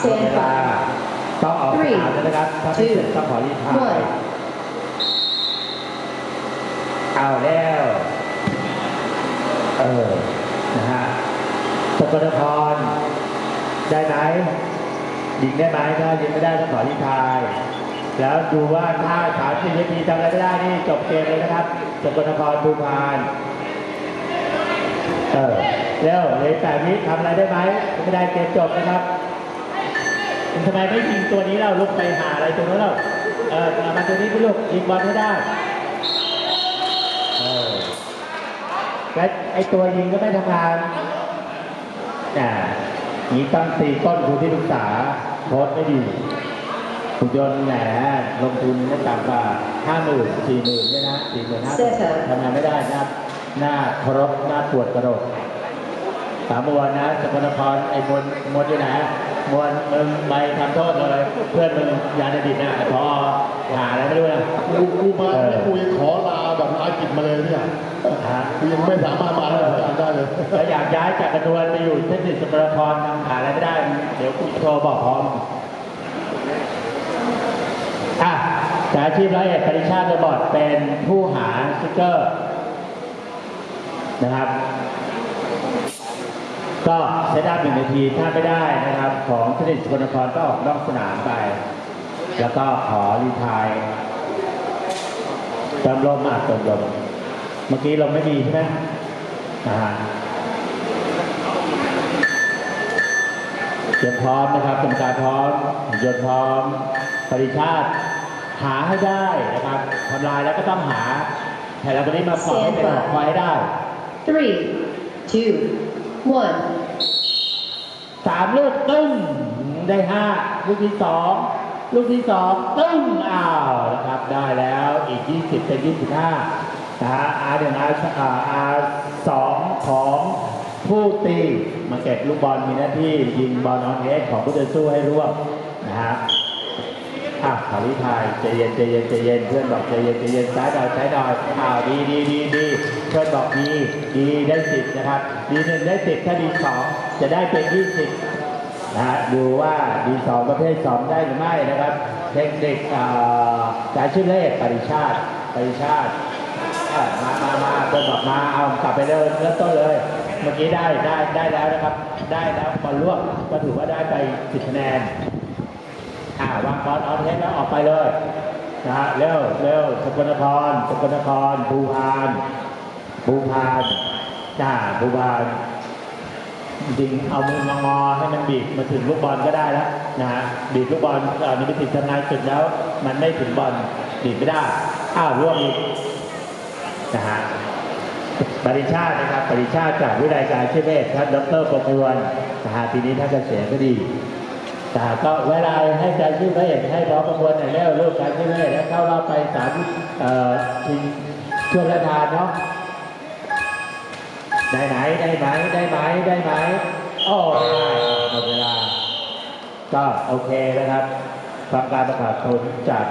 หมดเวลาต้องออกสนามแล้วนะครับถ้าไม่เสร็จต้องขอรีทาย one. เอาแล้วเออนะฮะสกลนครได้ไหมยิงได้ไหมถ้ายิงไม่ได้ต้องขอรีทายแล้วดูว่าถ้าสามสิบนาทีทำอะไรไม่ได้นี่จบเกมเลยนะครับสกลนครบูพานเออเร็วเหลยแต่นี้ทำอะไรได้ไหมไม่ได้เกมจบนะครับ ทำไมไม่ยิงตัวนี้เราลุกไปหาอะไรตัวนู้นเราเออเอามาตัวนี้พี่ลูกยิงบอลให้ได้เออแล้วไอตัวยิงก็ไม่ทำงานอ่านี้ต้องตีต้นทุนที่ปรึกษาโค้ชไม่ดีคุณยนต์แหนลงทุนไม่ต่ำกว่าห้าหมื่นสี่หมื่นเนี่ยนะสี่หมื่นห้าเสียเถอะทำงานไม่ได้หน้าหน้าเคารพหน้าปวดกระโดด สามวันนะสกลนครไอ้มวลมวลที่ไหนมวลมึงไปทำโทษเลย เพื่อนมึงยาในดิบนะพอหาอะไรไม่รู้นะกูกูมาเนี่ยกูยังขอลาแบบลากิจมาเลยเนี่ยฮะกูยังไม่สามารถมาได้ได้เลยแล้วอยากย้ายจากกระนวนไปอยู่เทคนิคสกลนครทำหาอะไรไม่ได้ เดี๋ยวคุณโทรบอกพร้อมอะสายอาชีพร้อยเอกปริชาติระบอดเป็นผู้หาสติ๊กเกอร์นะครับ ก็ใช้ได้หนึ่งนาทีถ้าไม่ได้นะครับ ของเทคนิคสกลนครก็ออกนอกสนามไป แล้วก็ขอรีไทายเติมลมมาเติมลมเมื่อกี้ลมไม่ดีใช่ไหมอ่าเตรียมพร้อมนะครับกรรมการพร้อมยนต์พร้อมปริชาติ หาให้ได้นะครับทำลายแล้วก็ต้องหาแต่เราคนนี้มาปล่อยให้เป็นหอกคอยให้ได้ Three, two, one. สามลูกตึ้งได้ห้าลูกที่สองลูกที่สองตึ้งอ้าวนะครับได้แล้วอีก20เป็น25นะฮะอาร์หนึ่งอาร์อาร์สองของผู้ตีมาเก็บลูกบอลมีหน้าที่ยิงบอลออนเอสของผู้ต่อสู้ให้ร่วมนะฮะ อะขอริทายใจเย็นใจเย็นใจเย็นเพื่อนบอกใจเย็นใจเย็นซ้ายหน่อยซ้ายหน่อยอ้าวดีดีดีดีเพื่อนบอกดีดีได้สิบนะครับดีหนึ่งได้สิบถ้าดีสองจะได้เป็นยี่สิบนะฮะดูว่าดีสองประเภทสองได้หรือไม่นะครับเทคนิคอ่าสายชื่อเลขปริชาติปริชาติมามามาเพื่อนบอกมาเอากลับไปเริ่มเริ่มต้นเลยเมื่อกี้ได้ได้ได้แล้วนะครับ ได้แล้วบอลลวกก็ถือว่าได้ไปสิบคะแนนาวางบอลออนเทสแล้วออกไปเลยนะฮะเร็วเร็วสกลนครสกลนครภูพานภูพานจ้าภูพานจริงเอามืองอให้มันบีบมาถึงลูกบอลก็ได้แล้วนะฮะบีบลูกบอลเอ่อนี่ไปถึงทำงานจุดแล้ว มันไม่ถึงบอลบีบไม่ได้อ้าวร่วงอีกนะฮะปริชาตินะครับปริชาติจากวิทยาการเชษเวศท่านดรประมวลนะฮะทีนี้ท่านเกษียณก็ดี แต่ก็เวลาให้ใจชื่อพระเอกให้ร้องประมวลหน่ยแล้วลูกการชื่อพระเอกแล้วเข้ารอบไปสามทีชิงช่วงระดานเนาะได้ไหมได้ไหมได้ไหมได้ไหมโอ้ได้หมดเวลาก็โอเคนะครับฟังการประกาศผลจาก